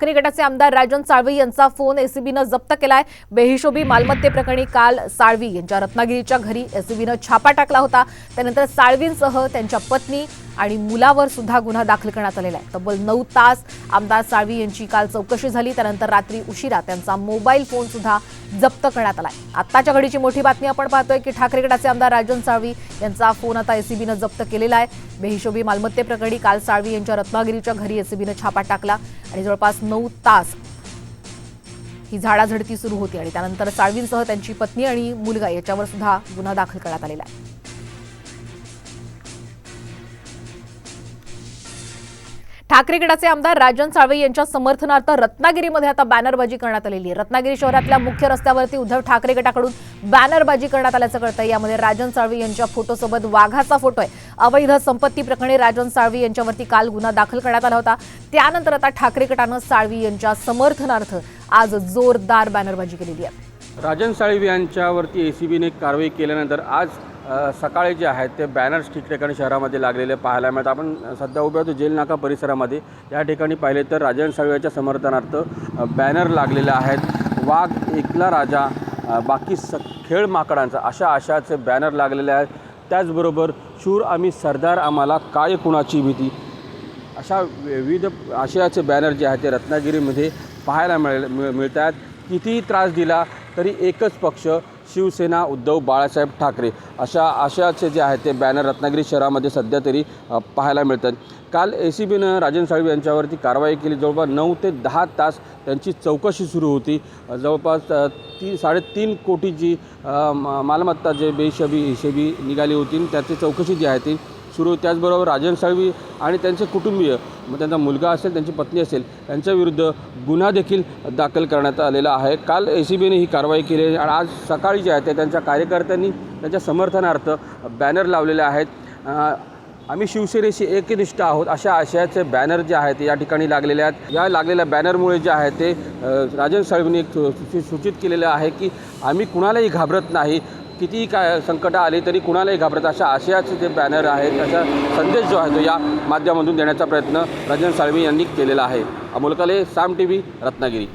ठाकरे गटाचे आमदार राजन साळवी यांचा फोन एसीबीनं जप्त केलाय. बेहिशोबी मालमत्तेप्रकरणी काल साळवी यांच्या रत्नागिरीच्या घरी एसीबीनं छापा टाकला होता. त्यानंतर साळवींसह त्यांच्या पत्नी आणि मुलावर सुद्धा गुन्हा दाखल करण्यात आलेला आहे. तब्बल नऊ तास आमदार साळवी यांची काल चौकशी झाली. त्यानंतर रात्री उशिरा त्यांचा मोबाईल फोन सुद्धा जप्त करण्यात आला आहे. आत्ताच्या घडीची मोठी बातमी आपण पाहतोय की ठाकरे गटाचे आमदार राजन साळवी यांचा फोन आता एसीबीनं जप्त केलेला आहे. बेहिशोबी मालमत्तेप्रकरणी काल साळवी यांच्या रत्नागिरीच्या घरी एसीबीनं छापा टाकला आणि जवळपास नऊ तास ही झाडाझडती सुरू होती आणि त्यानंतर साळवींसह त्यांची पत्नी आणि मुलगा याच्यावर सुद्धा गुन्हा दाखल करण्यात आलेला आहे. ठाकरे गटाचे आमदार राजन साळवे यांच्या समर्थनार्थ रत्नागिरीमध्ये आता बॅनरबाजी करण्यात आलेली आहे. रत्नागिरी शहरातल्या मुख्य रस्त्यावरती उद्धव ठाकरे गटाकडून बॅनरबाजी करण्यात आल्याचं कळतं यामध्ये राजन साळवे यांच्या फोटोसोबत वाघाचा फोटो आहे. अवैध संपत्ती प्रकरणी राजन साळवी यांच्यावरती काल गुन्हा दाखल करण्यात आला होता. त्यानंतर आता ठाकरे गटानं साळवी यांच्या समर्थनार्थ आज जोरदार बॅनरबाजी केलेली आहे. राजन साळवी यांच्यावरती ए सी बीने कारवाई केल्यानंतर आज सकाळी जे आहेत ते बॅनर्स ठिकठिकाणी शहरामध्ये लागलेले पाहायला मिळतात. आपण सध्या उभे होतो जेल नाका परिसरामध्ये. या ठिकाणी पाहिले तर राजन साळवी समर्थनार्थ बॅनर लागलेले आहेत. वाघ एकला राजा बाकी स खेळ माकडांचा अशा आशाचे बॅनर लागलेले आहेत. त्याचबरोबर शूर आम्ही सरदार आम्हाला काय कुणाची भीती? अशा विविध आशयाचे बॅनर जे आहेत ते रत्नागिरीमध्ये पाहायला मिळ मिळ मिळत आहेत कितीही त्रास दिला तरी एकच पक्ष शिवसेना उद्धव बाळासाहेब ठाकरे. अशा आशयाचे जे आहेत ते बॅनर रत्नागिरी शहरामध्ये सध्या तरी पाहायला मिळतात. काल ए सी बीनं राजन साळवी यांच्यावरती कारवाई केली. जवळपास नऊ ते दहा तास त्यांची चौकशी सुरू होती. जवळपास ती साडेतीन कोटीची मालमत्ता जे बेशबी हिशेबी निघाली होती त्याची चौकशी जी आहे ती सुरू त्याचबरोबर राजन साळवी आणि त्यांचे कुटुंबीय मग त्यांचा मुलगा असेल त्यांची पत्नी असेल त्यांच्याविरुद्ध गुन्हा देखील दाखल करण्यात आलेला आहे. काल ए सी बीने ही कारवाई केली आहे आणि आज सकाळी जे आहे ते त्यांच्या कार्यकर्त्यांनी त्यांच्या समर्थनार्थ बॅनर लावलेले आहेत. आम्ही शिवसेनेशी एकनिष्ठ आहोत अशा आशयाचे बॅनर जे आहेत या ठिकाणी लागलेले आहेत. या लागलेल्या बॅनरमुळे जे आहे ते राजन साळवींनी एक सूचित केलेलं आहे की आम्ही कुणालाही घाबरत नाही. कितीही काय संकटं आली तरी कुणालाही घाबरत अशा आशयाचे जे बॅनर आहेत अशा संदेश जो आहे तो या माध्यमातून देण्याचा प्रयत्न रंजन साळवी यांनी केलेला आहे. अमोल कले साम टी व्ही रत्नागिरी.